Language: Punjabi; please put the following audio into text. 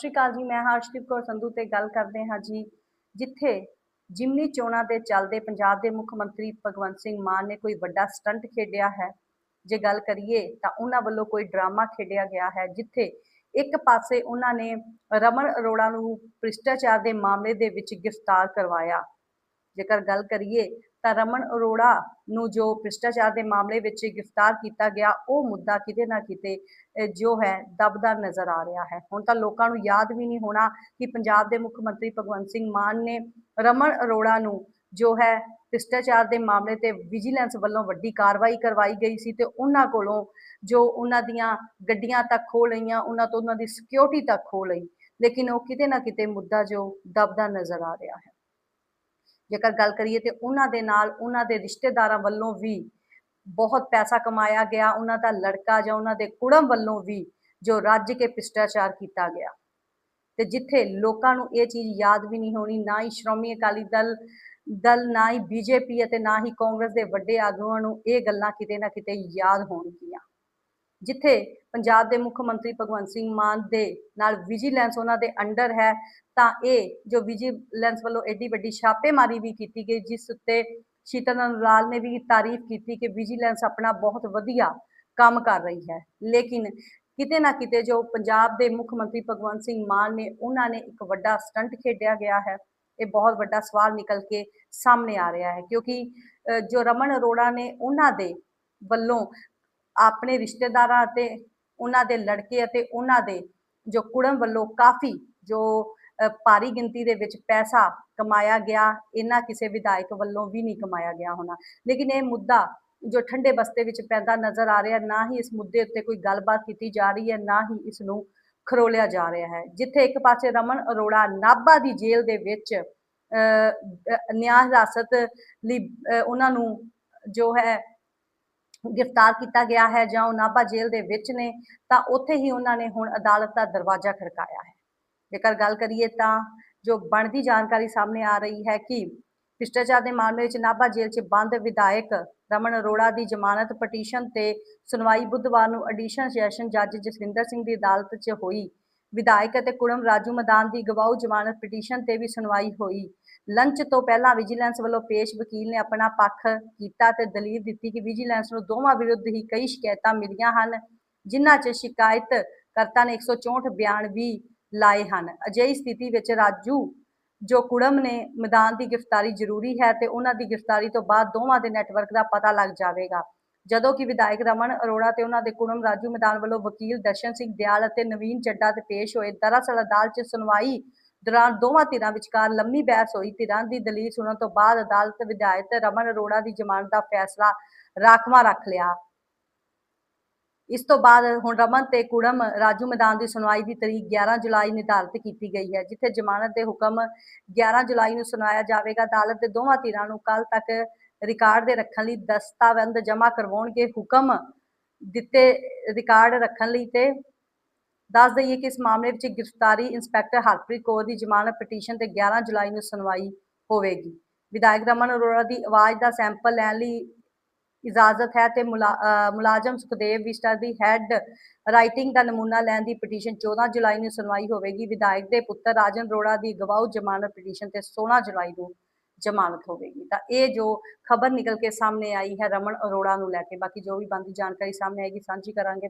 ਸਤਿ ਸ਼੍ਰੀ ਅਕਾਲ ਜੀ, ਮੈਂ ਹਰਸ਼ਦੀਪ ਕੌਰ ਸੰਧੂ ਤੇ ਗੱਲ ਕਰਦੇ ਹਾਂ ਜੀ, ਜਿੱਥੇ ਜਿਮਨੀ ਚੋਣਾਂ ਦੇ ਚੱਲਦੇ ਪੰਜਾਬ ਦੇ ਮੁੱਖ ਮੰਤਰੀ ਭਗਵੰਤ ਸਿੰਘ ਮਾਨ ਨੇ ਕੋਈ ਵੱਡਾ ਸਟੰਟ ਖੇਡਿਆ ਹੈ। ਜੇ ਗੱਲ ਕਰੀਏ ਤਾਂ ਉਹਨਾਂ ਵੱਲੋਂ ਕੋਈ ਡਰਾਮਾ ਖੇਡਿਆ ਗਿਆ ਹੈ, ਜਿੱਥੇ ਇੱਕ ਪਾਸੇ ਉਹਨਾਂ ਨੇ ਰਮਨ ਅਰੋੜਾ ਨੂੰ ਭ੍ਰਿਸ਼ਟਾਚਾਰ ਦੇ ਮਾਮਲੇ ਦੇ ਵਿੱਚ ਗ੍ਰਿਫਤਾਰ ਕਰਵਾਇਆ। ਜੇਕਰ ਗੱਲ ਕਰੀਏ ਤਾਂ ਰਮਨ ਅਰੋੜਾ ਨੂੰ ਜੋ ਭ੍ਰਿਸ਼ਟਾਚਾਰ ਦੇ ਮਾਮਲੇ ਵਿੱਚ ਗ੍ਰਿਫਤਾਰ ਕੀਤਾ ਗਿਆ, ਉਹ ਮੁੱਦਾ ਕਿਤੇ ਨਾ ਕਿਤੇ ਜੋ ਹੈ, ਦਬਦਾ ਨਜ਼ਰ ਆ ਰਿਹਾ ਹੈ। ਹੁਣ ਤਾਂ ਲੋਕਾਂ ਨੂੰ ਯਾਦ ਵੀ ਨਹੀਂ ਹੋਣਾ ਕਿ ਪੰਜਾਬ ਦੇ ਮੁੱਖ ਮੰਤਰੀ ਭਗਵੰਤ ਸਿੰਘ ਮਾਨ ਨੇ ਰਮਨ ਅਰੋੜਾ ਨੂੰ ਜੋ ਹੈ, ਭ੍ਰਿਸ਼ਟਾਚਾਰ ਦੇ ਮਾਮਲੇ ਤੇ ਵਿਜੀਲੈਂਸ ਵੱਲੋਂ ਵੱਡੀ ਕਾਰਵਾਈ ਕਰਵਾਈ ਗਈ ਸੀ ਤੇ ਉਹਨਾਂ ਕੋਲੋਂ ਜੋ ਉਹਨਾਂ ਦੀਆਂ ਗੱਡੀਆਂ ਤੱਕ ਖੋਹ ਲਈਆਂ, ਉਹਨਾਂ ਤੋਂ ਉਹਨਾਂ ਦੀ ਸਿਕਿਉਰਿਟੀ ਤੱਕ ਖੋਹ ਲਈ। ਲੇਕਿਨ ਉਹ ਕਿਤੇ ਨਾ ਕਿਤੇ ਮੁੱਦਾ ਜੋ ਦਬਦਾ ਨਜ਼ਰ ਆ ਰਿਹਾ ਹੈ। ਜੇਕਰ ਗੱਲ ਕਰੀਏ ਤੇ ਉਹਨਾਂ ਦੇ ਨਾਲ ਉਹਨਾਂ ਦੇ ਰਿਸ਼ਤੇਦਾਰਾਂ ਵੱਲੋਂ ਵੀ ਬਹੁਤ ਪੈਸਾ ਕਮਾਇਆ ਗਿਆ, ਉਹਨਾਂ ਦਾ ਲੜਕਾ ਜਾਂ ਉਹਨਾਂ ਦੇ ਕੁੜਮ ਵੱਲੋਂ ਵੀ ਜੋ ਰੱਜ ਕੇ ਭ੍ਰਿਸ਼ਟਾਚਾਰ ਕੀਤਾ ਗਿਆ। ਤੇ ਜਿੱਥੇ ਲੋਕਾਂ ਨੂੰ ਇਹ ਚੀਜ਼ ਯਾਦ ਵੀ ਨਹੀਂ ਹੋਣੀ, ਨਾ ਹੀ ਸ਼੍ਰੋਮਣੀ ਅਕਾਲੀ ਦਲ ਦਲ, ਨਾ ਹੀ ਬੀਜੇਪੀ ਅਤੇ ਨਾ ਹੀ ਕਾਂਗਰਸ ਦੇ ਵੱਡੇ ਆਗੂਆਂ ਨੂੰ ਇਹ ਗੱਲਾਂ ਕਿਤੇ ਨਾ ਕਿਤੇ ਯਾਦ ਹੋਣਗੀਆਂ। ਜਿੱਥੇ ਪੰਜਾਬ ਦੇ ਮੁੱਖ ਮੰਤਰੀ ਭਗਵੰਤ ਸਿੰਘ ਮਾਨ ਦੇ ਨਾਲ ਵਿਜੀਲੈਂਸ ਉਹਨਾਂ ਦੇ ਅੰਡਰ ਹੈ ਤਾਂ ਇਹ ਜੋ ਵਿਜੀਲੈਂਸ ਵੱਲੋਂ ਐਡੀ ਵੱਡੀ ਛਾਪੇਮਾਰੀ ਵੀ ਕੀਤੀ ਗਈ ਜਿਸ ਉੱਤੇ ਸ਼ੀਤਲ ਨੰਦਲਾਲ ਨੇ ਵੀ ਤਾਰੀਫ ਕੀਤੀ ਕਿ ਵਿਜੀਲੈਂਸ ਆਪਣਾ ਬਹੁਤ ਵਧੀਆ ਕੰਮ ਕਰ ਰਹੀ ਹੈ। ਲੇਕਿਨ ਕਿਤੇ ਨਾ ਕਿਤੇ ਜੋ ਪੰਜਾਬ ਦੇ ਮੁੱਖ ਮੰਤਰੀ ਭਗਵੰਤ ਸਿੰਘ ਮਾਨ ਨੇ ਉਹਨਾਂ ਨੇ ਇੱਕ ਵੱਡਾ ਸਟੰਟ ਖੇਡਿਆ ਗਿਆ ਹੈ। ਇਹ ਬਹੁਤ ਵੱਡਾ ਸਵਾਲ ਨਿਕਲ ਕੇ ਸਾਹਮਣੇ ਆ ਰਿਹਾ ਹੈ ਕਿਉਂਕਿ ਅ, ਜੋ ਰਮਨ ਅਰੋੜਾ ਨੇ ਉਹਨਾਂ ਦੇ ਵੱਲੋਂ ਆਪਣੇ ਰਿਸ਼ਤੇਦਾਰਾਂ ਅਤੇ ਉਹਨਾਂ ਦੇ ਲੜਕੇ ਅਤੇ ਉਹਨਾਂ ਦੇ ਜੋ ਕੁੜਮ ਵੱਲੋਂ ਕਾਫੀ ਜੋ ਅ, ਭਾਰੀ ਗਿਣਤੀ ਦੇ ਵਿੱਚ ਪੈਸਾ ਕਮਾਇਆ ਗਿਆ ਇਹਨਾਂ ਕਿਸੇ ਵਿਧਾਇਕ ਵੱਲੋਂ ਵੀ ਨਹੀਂ ਕਮਾਇਆ ਗਿਆ ਹੋਣਾ। ਲੇਕਿਨ ਇਹ ਮੁੱਦਾ ਜੋ ਠੰਡੇ ਬਸਤੇ ਵਿੱਚ ਪੈਦਾ ਨਜ਼ਰ ਆ ਰਿਹਾ ਨਾ ਹੀ ਇਸ ਮੁੱਦੇ ਉੱਤੇ ਕੋਈ ਗੱਲਬਾਤ ਕੀਤੀ ਜਾ ਰਹੀ ਹੈ ਨਾ ਹੀ ਇਸ ਨੂੰ ਖਰੋਲਿਆ ਜਾ ਰਿਹਾ ਹੈ। ਜਿੱਥੇ ਇੱਕ ਪਾਸੇ ਰਮਨ ਅਰੋੜਾ ਨਾਭਾ ਦੀ ਜੇਲ੍ਹ ਦੇ ਵਿੱਚ ਅ, ਨਿਆਂ ਹਿਰਾਸਤ ਲਈ ਅ, ਉਹਨਾਂ ਨੂੰ ਜੋ ਹੈ ਗ੍ਰਿਫਤਾਰ ਕੀਤਾ ਗਿਆ ਹੈ ਜਾਂ ਉਹ ਨਾਭਾ ਜੇਲ੍ਹ ਦੇ ਵਿੱਚ ਨੇ, ਤਾਂ ਉੱਥੇ ਹੀ ਉਹਨਾਂ ਨੇ ਹੁਣ ਅਦਾਲਤ ਦਾ ਦਰਵਾਜ਼ਾ ਖੜਕਾਇਆ ਹੈ। ਜੇਕਰ ਗੱਲ ਕਰੀਏ ਤਾਂ ਜੋ ਬਣਦੀ ਜਾਣਕਾਰੀ ਸਾਹਮਣੇ ਆ ਰਹੀ ਹੈ ਕਿ ਭ੍ਰਿਸ਼ਟਾਚਾਰ ਦੇ ਮਾਮਲੇ ਵਿੱਚ ਨਾਭਾ ਜੇਲ੍ਹ 'ਚ ਬੰਦ ਵਿਧਾਇਕ ਰਮਨ ਅਰੋੜਾ ਦੀ ਜ਼ਮਾਨਤ ਪਟੀਸ਼ਨ ਤੇ ਸੁਣਵਾਈ ਬੁੱਧਵਾਰ ਨੂੰ ਐਡੀਸ਼ਨਲ ਸੈਸ਼ਨ ਜੱਜ ਜਸਵਿੰਦਰ ਸਿੰਘ ਦੀ ਅਦਾਲਤ 'ਚ ਹੋਈ। ਵਿਧਾਇਕ ਅਤੇ ਕੁੜਮ ਰਾਜੂ ਮੈਦਾਨ ਦੀ ਗਵਾਊ ਜ਼ਮਾਨਤ ਪਟੀਸ਼ਨ ਤੇ ਵੀ ਸੁਣਵਾਈ ਹੋਈ। ਲੰਚ ਤੋਂ ਪਹਿਲਾਂ ਵਿਜੀਲੈਂਸ ਵੱਲੋਂ ਪੇਸ਼ ਵਕੀਲ ਨੇ ਆਪਣਾ ਪੱਖ ਕੀਤਾ ਤੇ ਦਲੀਲ ਦਿੱਤੀ ਕਿ ਵਿਜੀਲੈਂਸ ਨੂੰ ਦੋਵਾਂ ਵਿਰੁੱਧ ਹੀ ਕਈ ਸ਼ਿਕਾਇਤਾਂ ਮਿਲੀਆਂ ਹਨ, ਜਿਨ੍ਹਾਂ 'ਚ ਸ਼ਿਕਾਇਤ ਕਰਤਾ ਨੇ 164 ਬਿਆਨ ਵੀ ਲਾਏ ਹਨ। ਅਜਿਹੀ ਸਥਿਤੀ ਵਿੱਚ ਰਾਜੂ, ਜੋ ਕੁੜਮ ਨੇ ਮੈਦਾਨ ਦੀ ਗ੍ਰਿਫਤਾਰੀ ਜ਼ਰੂਰੀ ਹੈ ਤੇ ਉਹਨਾਂ ਦੀ ਗ੍ਰਿਫਤਾਰੀ ਤੋਂ ਬਾਅਦ ਦੋਵਾਂ ਦੇ ਨੈਟਵਰਕ ਦਾ ਪਤਾ ਲੱਗ ਜਾਵੇਗਾ। ਜਦੋਂ ਕਿ ਵਿਧਾਇਕ ਰਮਨ ਅਰੋੜਾ ਤੇ ਉਹਨਾਂ ਦੇ ਕੁੜਮ ਰਾਜੂ ਮੈਦਾਨ ਵੱਲੋਂ ਵਕੀਲ ਦਰਸ਼ਨ ਸਿੰਘ ਦਿਆਲ ਅਤੇ ਨਵੀਨ ਚੱਡਾ ਤੇ ਪੇਸ਼ ਹੋਏ ਦਰਅਸਲ ਅਦਾਲਤ 'ਚ ਸੁਣਵਾਈ ਦੌਰਾਨ ਦੋਵਾਂ ਧਿਰਾਂ ਵਿਚਕਾਰ ਲੰਮੀ ਬਹਿਸ ਹੋਈ। ਧਿਰਾਂ ਦੀ ਦਲੀਲ ਸੁਣਨ ਤੋਂ ਬਾਅਦ ਅਦਾਲਤ ਵਿਧਾਇਕ ਰਮਨ ਅਰੋੜਾ ਦੀ ਜ਼ਮਾਨਤ ਦਾ ਫੈਸਲਾ ਰਾਖਵਾਂ ਰੱਖ ਲਿਆ। ਇਸ ਤੋਂ ਬਾਅਦ ਹੁਣ ਰਮਨ ਤੇ ਕੁੜਮ ਰਾਜੂ ਮੈਦਾਨ ਦੀ ਸੁਣਵਾਈ ਦੀ ਤਰੀਕ 11 ਜੁਲਾਈ ਨਿਰਧਾਰਤ ਕੀਤੀ ਗਈ ਹੈ, ਜਿੱਥੇ ਜ਼ਮਾਨਤ ਦੇ ਹੁਕਮ 11 ਜੁਲਾਈ ਨੂੰ ਸੁਣਾਇਆ ਜਾਵੇਗਾ। ਅਦਾਲਤ ਦੇ ਦੋਵਾਂ ਧਿਰਾਂ ਨੂੰ ਕੱਲ ਤੱਕ ਰਿਕਾਰਡ ਦੇ ਰੱਖਣ ਲਈ ਦਸਤਾਵੇਜ਼ ਜਮ੍ਹਾਂ ਕਰਵਾਉਣਗੇ ਹੁਕਮ ਦਿੱਤੇ ਰਿਕਾਰਡ ਰੱਖਣ ਲਈ ਤੇ ਦੱਸ ਦਈਏ ਕਿ ਇਸ ਮਾਮਲੇ ਵਿੱਚ ਗ੍ਰਿਫਤਾਰੀ ਇੰਸਪੈਕਟਰ ਹਰਪ੍ਰੀਤ ਕੌਰ ਦੀ ਜ਼ਮਾਨਤ ਪਟੀਸ਼ਨ ਤੇ 11 ਜੁਲਾਈ ਨੂੰ ਸੁਣਵਾਈ ਹੋਵੇਗੀ। ਵਿਧਾਇਕ ਰਮਨ ਅਰੋੜਾ ਦੀ ਆਵਾਜ਼ ਦਾ ਸੈਂਪਲ ਲੈਣ ਲਈ ਇਜਾਜ਼ਤ ਹੈ ਤੇ ਮੁਲਾ- ਮੁਲਾਜ਼ਮ ਸੁਖਦੇਵ ਵਿਸਟਾ ਦੀ ਹੈੱਡ ਰਾਈਟਿੰਗ ਦਾ ਨਮੂਨਾ ਲੈਣ ਦੀ ਪਟੀਸ਼ਨ 14 ਜੁਲਾਈ ਨੂੰ ਸੁਣਵਾਈ ਹੋਵੇਗੀ। ਵਿਧਾਇਕ ਦੇ ਪੁੱਤਰ ਰਾਜਨ ਅਰੋੜਾ ਦੀ ਗਵਾਉ ਜ਼ਮਾਨਤ ਪਟੀਸ਼ਨ ਤੇ 16 ਜੁਲਾਈ ਨੂੰ ਜ਼ਮਾਨਤ ਹੋਵੇਗੀ। ਤਾਂ ਇਹ ਜੋ ਖਬਰ ਨਿਕਲ ਕੇ ਸਾਹਮਣੇ ਆਈ ਹੈ ਰਮਨ ਅਰੋੜਾ ਨੂੰ ਲੈ ਕੇ, ਬਾਕੀ ਜੋ ਵੀ ਬੰਦੀ ਜਾਣਕਾਰੀ ਸਾਹਮਣੇ ਆਏਗੀ, ਸਾਂਝੀ ਕਰਾਂਗੇ।